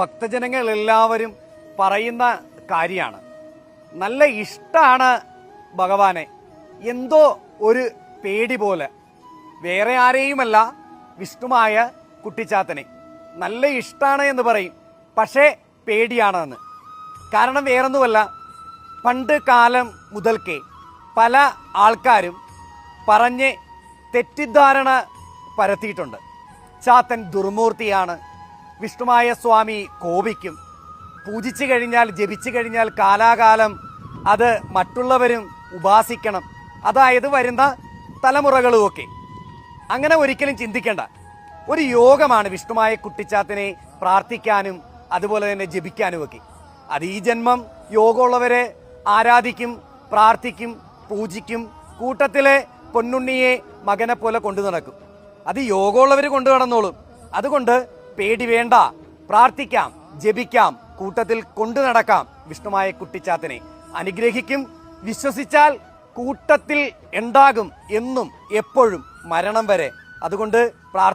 ഭക്തജനങ്ങൾ എല്ലാവരും പറയുന്ന കാര്യമാണ്. നല്ല ഇഷ്ടമാണ് ഭഗവാനെ. എന്തോ ഒരു പേടി പോലെ. വേറെ ആരെയുമല്ല വിഷ്ണുമായ കുട്ടിച്ചാത്തനെ. നല്ല ഇഷ്ടമാണ് എന്ന് പറയും. പക്ഷേ പേടിയാണെന്ന്. കാരണം വേറൊന്നുമല്ല. പണ്ട് കാലം മുതൽക്കേ പല ആൾക്കാരും പറഞ്ഞ് തെറ്റിദ്ധാരണ പരത്തിയിട്ടുണ്ട്. ചാത്തൻ ദുർമൂർത്തിയാണ് വിഷ്ണുമായ സ്വാമി കോപിക്കും. പൂജിച്ചു കഴിഞ്ഞാൽ ജപിച്ചു കഴിഞ്ഞാൽ കാലാകാലം അത് മറ്റുള്ളവരും ഉപാസിക്കണം. അതായത് വരുന്ന തലമുറകളുമൊക്കെ. അങ്ങനെ ഒരിക്കലും ചിന്തിക്കേണ്ട. ഒരു യോഗമാണ് വിഷ്ണുമായ കുട്ടിച്ചാത്തിനെ പ്രാർത്ഥിക്കാനും അതുപോലെ തന്നെ ജപിക്കാനും ഒക്കെ അത് ഈ ജന്മം യോഗമുള്ളവരെ ആരാധിക്കും പ്രാർത്ഥിക്കും പൂജിക്കും കൂട്ടത്തിലെ പൊന്നുണ്ണിയെ മകനെ പോലെ കൊണ്ടു നടക്കും. അത് യോഗമുള്ളവർ കൊണ്ടു നടന്നോളും. അതുകൊണ്ട് പേടി വേണ്ട. പ്രാർത്ഥിക്കാം ജപിക്കാം കൂട്ടത്തിൽ കൊണ്ടു നടക്കാം. വിഷ്ണുമായ കുട്ടിച്ചാത്തനെ അനുഗ്രഹിക്കും. വിശ്വസിച്ചാൽ കൂട്ടത്തിൽ ഉണ്ടാകും എന്നും എപ്പോഴും മരണം വരെ. അതുകൊണ്ട് പ്രാർത്ഥ